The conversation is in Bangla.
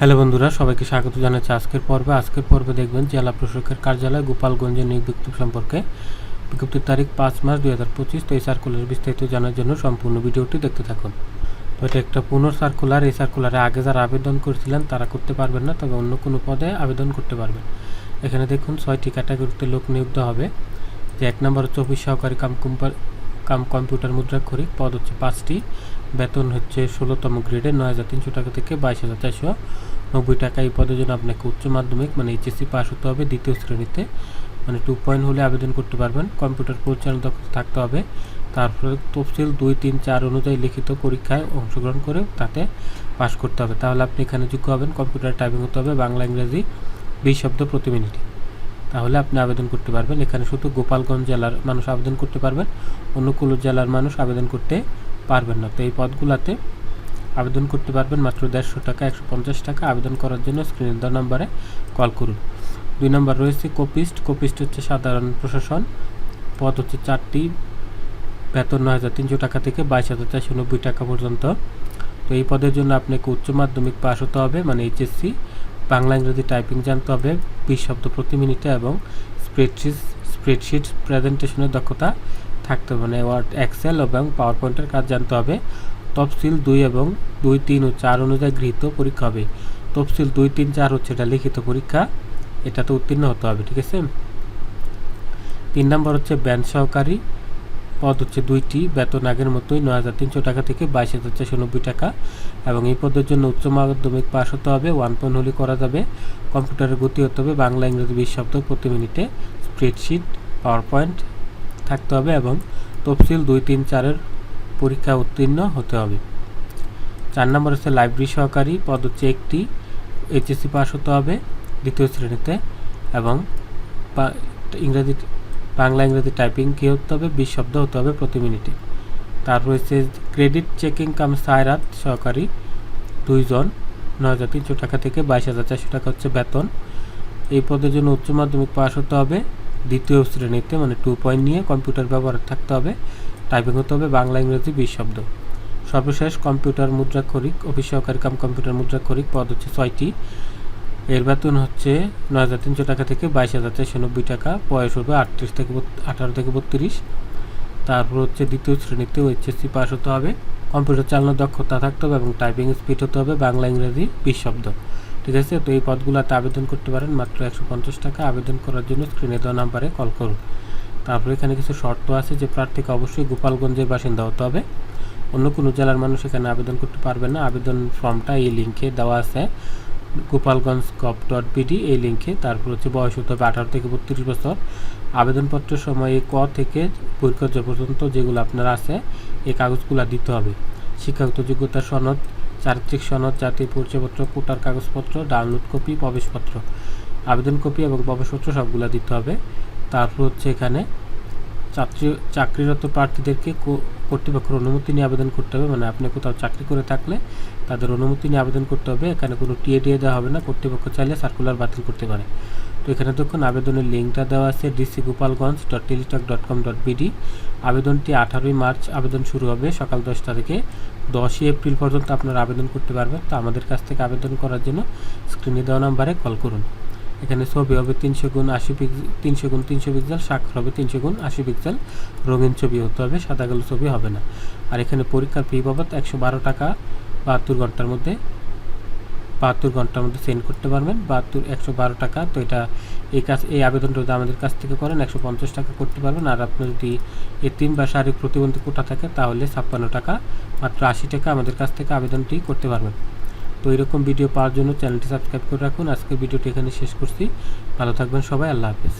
হ্যালো বন্ধুরা, সবাইকে স্বাগত জানাচ্ছি আজকের পর্বে। আজকের পর্বে দেখবেন জেলা প্রশাসকের কার্যালয় গোপালগঞ্জের নিয়োগ বিজ্ঞপ্তি সম্পর্কে। বিজ্ঞপ্তির তারিখ পাঁচ মাস দুই হাজার পঁচিশ, তো এই সার্কুলার বিস্তারিত জানার জন্য সম্পূর্ণ ভিডিওটি দেখতে থাকুন। তো এটা একটা পুনঃ সার্কুলার এই সার্কুলারে আগে যারা আবেদন করেছিলেন তারা করতে পারবেন না, তবে অন্য কোনো পদে আবেদন করতে পারবেন। এখানে দেখুন ছয়টি ক্যাটাগরিতে লোক নিয়োগ হবে। যে এক নম্বর হচ্ছে অফিস সহকারী কাম কোম্পার কাম কম্পিউটার মুদ্রা মুদ্রাক্ষরিক পদ হচ্ছে পাঁচটি। বেতন হচ্ছে ষোলোতম গ্রেডে নয় হাজার তিনশো টাকা থেকে বাইশ হাজার চারশো নব্বই টাকা। এই পদের জন্য আপনাকে উচ্চ মাধ্যমিক মানে এইচএসসি পাস হতে হবে দ্বিতীয় শ্রেণীতে। মানে টু পয়েন্ট হলে আবেদন করতে পারবেন। কম্পিউটার পরিচালনা দক্ষতা থাকতে হবে। তারপরে তফসিল দুই, তিন, চার অনুযায়ী লিখিত পরীক্ষায় অংশগ্রহণ করে তাতে পাশ করতে হবে। তাহলে আপনি এখানে যোগ্য হবেন। কম্পিউটার টাইপিং হতে হবে বাংলা, ইংরেজি বিশ শব্দ প্রতি মিনিটে। তাহলে আপনি আবেদন করতে পারবেন। এখানে শুধু গোপালগঞ্জ জেলার মানুষ আবেদন করতে পারবেন অন্য কোনো জেলার মানুষ আবেদন করতে পারবেন না। তো এই পদগুলোতে আবেদন করতে পারবেন মাত্র দেড়শো টাকা, একশো পঞ্চাশ টাকা। আবেদন করার জন্য স্ক্রিনের দেওয়া নাম্বারে কল করুন। দুই নম্বর রয়েছে কোপিস্ট কোপিস্ট হচ্ছে সাধারণ প্রশাসন। পদ হচ্ছে চারটি, বেতন নয় হাজার তিনশো টাকা থেকে বাইশ হাজার চারশো নব্বই টাকা পর্যন্ত। তো এই পদের জন্য আপনাকে উচ্চ মাধ্যমিক পাস হতে হবে মানে এইচএসসি। বাংলা ইংরেজি টাইপিং জানতে হবে। বিশ শব্দ প্রতি মিনিটে এবং স্প্রেডশিট স্প্রেডশিট প্রেজেন্টেশনের দক্ষতা থাকতে হবে। মানে ওয়ার্ড এক্সেল এবং পাওয়ার পয়েন্টের কাজ জানতে হবে। তফসিল দুই এবং দুই, তিন ও চার অনুযায়ী গৃহীত পরীক্ষা হবে। তফসিল দুই, তিন, চার হচ্ছে এটা লিখিত পরীক্ষা। এটাতে উত্তীর্ণ হতে হবে, ঠিক আছে? তিন নম্বর হচ্ছে ব্যান্ড সহকারী। পদ হচ্ছে দুইটি, বেতন আগের মতোই নয় হাজার তিনশো টাকা থেকে বাইশ হাজার চারশো নব্বই টাকা এবং এই পদের জন্য উচ্চ মাধ্যমিক পাস হতে হবে, ওয়ান পয়েন্ট হলে করা যাবে। কম্পিউটারের গতি হতে হবে, বাংলা, ইংরেজি বিশ শব্দ প্রতি মিনিটে। স্প্রেডশিট পাওয়ার পয়েন্ট থাকতে হবে এবং তফসিল দুই তিন চারের পরীক্ষা উত্তীর্ণ হতে হবে। চার নম্বর হচ্ছে লাইব্রেরি সহকারী, পদ হচ্ছে একটি, এইচএসসি পাস হতে হবে দ্বিতীয় শ্রেণীতে এবং ইংরেজি বাংলা ইংরেজি টাইপিং কী হতে হবে? বিশ শব্দ হতে হবে প্রতি মিনিটে। তার রয়েছে ক্রেডিট চেকিং কাম সায়রাত সহকারী। দুইজন নয় হাজার তিনশো টাকা থেকে বাইশ হাজার চারশো টাকা হচ্ছে বেতন। এই পদের জন্য উচ্চ মাধ্যমিক পাস হতে হবে। দ্বিতীয় শ্রেণীতে মানে টু পয়েন্ট নিয়ে কম্পিউটার ব্যবহার থাকতে হবে। টাইপিং হতে হবে বাংলা ইংরেজি বিশ শব্দ। সর্বশেষ কম্পিউটার মুদ্রাক্ষরিক, অফিস সহকারী কাম কম্পিউটার মুদ্রাক্ষরিক পদ হচ্ছে ছয়টি। এর বেতন হচ্ছে নয় হাজার তিনশো টাকা থেকে বাইশ হাজার চারশো নব্বই টাকা, বয়স হবে আটত্রিশ থেকে আঠারো থেকে বত্রিশ। তারপর হচ্ছে দ্বিতীয় শ্রেণীতে এইচএসসি পাস হতে হবে। কম্পিউটার চালানোর দক্ষতা থাকতে হবে এবং টাইপিং স্পিড হতে হবে, বাংলা, ইংরেজি, বিশ শব্দ। ঠিক আছে? তো এই পদগুলোতে আবেদন করতে পারেন, মাত্র একশো পঞ্চাশ টাকা। আবেদন করার জন্য স্ক্রিনে দেওয়া নাম্বারে কল করুন। তারপরে এখানে কিছু শর্ত আছে যে প্রার্থীকে অবশ্যই গোপালগঞ্জের বাসিন্দা হতে হবে। অন্য কোনো জেলার মানুষ এখানে আবেদন করতে পারবে না। আবেদন ফর্মটা এই লিঙ্কে দেওয়া আছে। গোপালগঞ্জ কপ ডট বিডি এই লিঙ্কে। তারপর হচ্ছে বয়স হতে হবে আঠারো থেকে বত্রিশ বছর। আবেদনপত্রের সময় ক থেকে পরীক্ষা পর্যন্ত যেগুলো আপনার আছে, এই কাগজগুলো দিতে হবে। শিক্ষাগত যোগ্যতা সনদ, চারিত্রিক সনদ, জাতীয় পরিচয়পত্র, কোটার কাগজপত্র ডাউনলোড কপি প্রবেশপত্র। আবেদন কপি এবং প্রবেশপত্র সবগুলো দিতে হবে। তারপর হচ্ছে এখানে চাকরি চাকরিরত প্রার্থীদেরকে কর্তৃপক্ষের অনুমতি নিয়ে আবেদন করতে হবে। মানে আপনি কোথাও চাকরি করে থাকলে তাদের অনুমতি নিয়ে আবেদন করতে হবে। এখানে কোনো টিএ দিয়ে দেওয়া হবে না। কর্তৃপক্ষ চাইলে সার্কুলার বাতিল করতে পারে। তো এখানে দেখুন, আবেদনের লিঙ্কটা দেওয়া আছে DC Gopalganj dot Teletalk dot com dot BD আবেদনটি আঠারোই মার্চ আবেদন শুরু হবে, সকাল দশটা থেকে দশই এপ্রিল পর্যন্ত আপনারা আবেদন করতে পারবেন। তো আমাদের কাছ থেকে আবেদন করার জন্য স্ক্রিনে দেওয়া নাম্বারে কল করুন। এখানে ছবি হবে তিনশো গুণ আশি পিক্সেল তিনশো গুণ তিনশো পিক্সেল স্বাক্ষর হবে তিনশো গুণ আশি পিক্সেল রঙিন ছবি হতে হবে, সাদা কালো ছবি হবে না। আর এখানে পরীক্ষার ফি বাবদ একশো বারো টাকা বাহাত্তর ঘণ্টার মধ্যে, বাহাত্তর ঘণ্টার মধ্যে সেন্ড করতে পারবেন। বাহাত্তর, একশো বারো টাকা, তো এটা এই কাজ, এই আবেদনটা যদি আমাদের কাছ থেকে করেন, একশো পঞ্চাশ টাকা করতে পারবেন। আর আপনার যদি এ তিন বা শারীরিক প্রতিবন্ধী কোটা থাকে, তাহলে ছাপ্পান্ন টাকা, মাত্র আশি টাকা আমাদের কাছ থেকে আবেদনটি করতে পারবেন। তো এরকম ভিডিও পাওয়ার জন্য চ্যানেলটি সাবস্ক্রাইব করে রাখুন। আজকের ভিডিওটি এখানে শেষ করছি। ভালো থাকবেন সবাই, আল্লাহ হাফেজ।